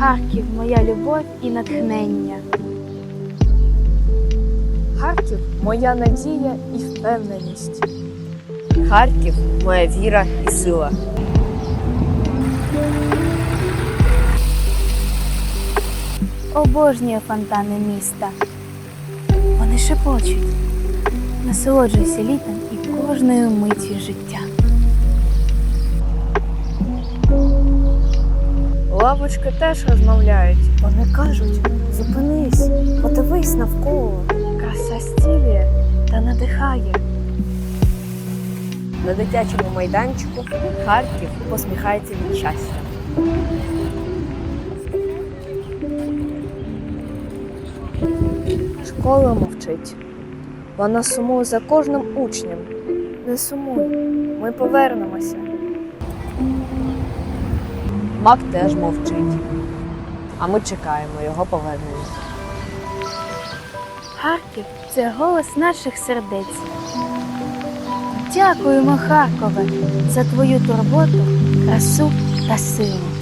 Харків, моя любов і натхнення. Харків моя надія і впевненість. Харків моя віра і сила. Обожнюю фонтани міста. Вони шепочуть. Насолоджуйся літом і кожною миттю життя. Лавочки теж розмовляють. Вони кажуть, зупинись, подивись навколо. Краса стілює та надихає. На дитячому майданчику Харків посміхається від щастя. Школа мовчить. Вона сумує за кожним учнем. Не сумуй, ми повернемося. Мак теж мовчить. А ми чекаємо його повернення. Харків це голос наших сердець. Дякуємо, Харкове, за твою турботу, красу та силу.